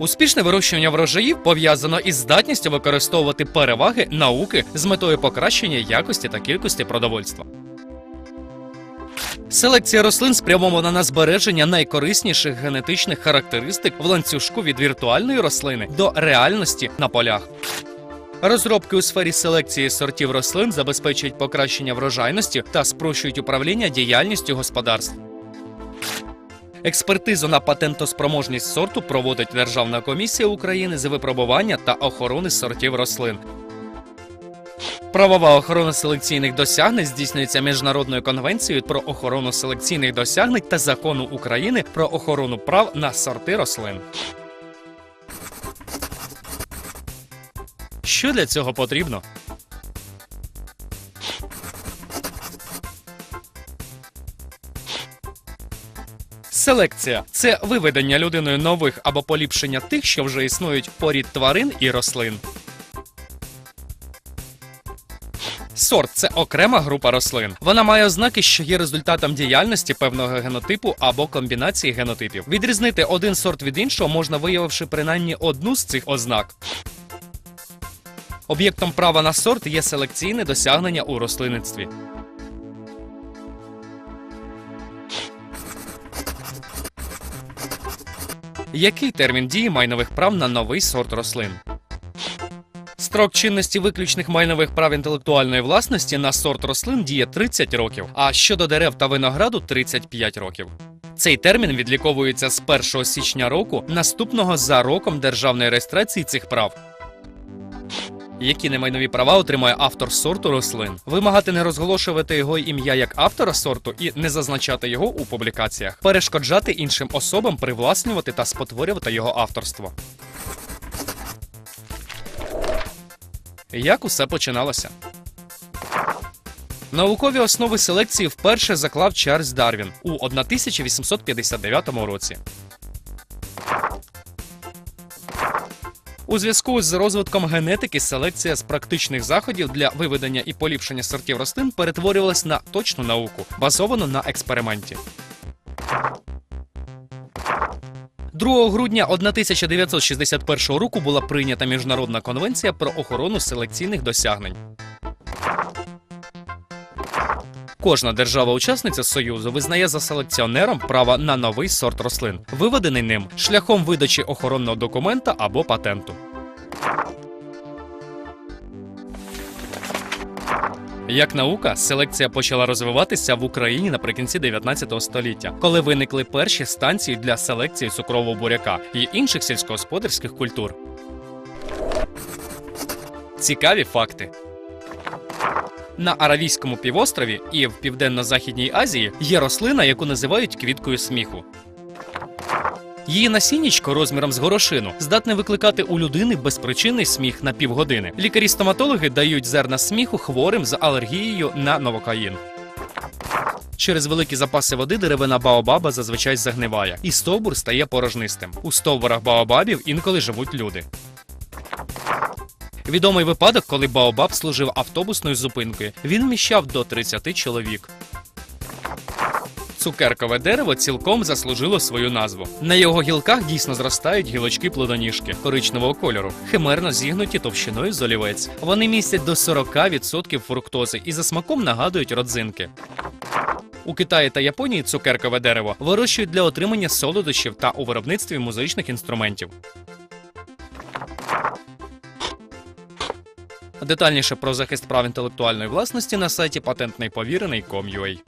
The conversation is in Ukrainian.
Успішне вирощування врожаїв пов'язано із здатністю використовувати переваги науки з метою покращення якості та кількості продовольства. Селекція рослин спрямована на збереження найкорисніших генетичних характеристик в ланцюжку від віртуальної рослини до реальності на полях. Розробки у сфері селекції сортів рослин забезпечують покращення врожайності та спрощують управління діяльністю господарств. Експертизу на патентоспроможність сорту проводить Державна комісія України з випробування та охорони сортів рослин. Правова охорона селекційних досягнень здійснюється міжнародною конвенцією про охорону селекційних досягнень та закону України про охорону прав на сорти рослин. Що для цього потрібно? Селекція це виведення людиною нових або поліпшення тих, що вже існують порід тварин і рослин. Сорт це окрема група рослин. Вона має ознаки, що є результатом діяльності певного генотипу або комбінації генотипів. Відрізнити один сорт від іншого можна виявивши принаймні одну з цих ознак. Об'єктом права на сорт є селекційне досягнення у рослинництві. Який термін дії майнових прав на новий сорт рослин? Строк чинності виключних майнових прав інтелектуальної власності на сорт рослин діє 30 років, а щодо дерев та винограду 35 років. Цей термін відліковується з 1 січня року, наступного за роком державної реєстрації цих прав. Які немайнові права отримує автор сорту рослин? Вимагати не розголошувати його ім'я як автора сорту і не зазначати його у публікаціях, перешкоджати іншим особам привласнювати та спотворювати його авторство. Як усе починалося? Наукові основи селекції вперше заклав Чарльз Дарвін у 1859 році. У зв'язку з розвитком генетики селекція з практичних заходів для виведення і поліпшення сортів рослин перетворювалась на точну науку, базовану на експерименті. 2 грудня 1961 року була прийнята міжнародна конвенція про охорону селекційних досягнень. Кожна держава-учасниця Союзу визнає за селекціонером право на новий сорт рослин, виведений ним шляхом видачі охоронного документа або патенту. Як наука, селекція почала розвиватися в Україні наприкінці 19 століття, коли виникли перші станції для селекції цукрового буряка і інших сільськогосподарських культур. Цікаві факти. На Аравійському півострові і в Південно-Західній Азії є рослина, яку називають квіткою сміху. Її насіннячко розміром з горошину здатне викликати у людини безпричинний сміх на півгодини. Лікарі-стоматологи дають зерна сміху хворим з алергією на новокаїн. Через великі запаси води деревина Баобаба зазвичай загниває, і стовбур стає порожнистим. У стовбурах Баобабів інколи живуть люди. Відомий випадок, коли Баобаб служив автобусною зупинкою. Він вміщав до 30 чоловік. Цукеркове дерево цілком заслужило свою назву. На його гілках дійсно зростають гілочки плодоніжки коричневого кольору, химерно зігнуті товщиною з олівець. Вони містять до 40% фруктози і за смаком нагадують родзинки. У Китаї та Японії цукеркове дерево вирощують для отримання солодощів та у виробництві музичних інструментів. Детальніше про захист прав інтелектуальної власності на сайті patentneyповірений.com.ua.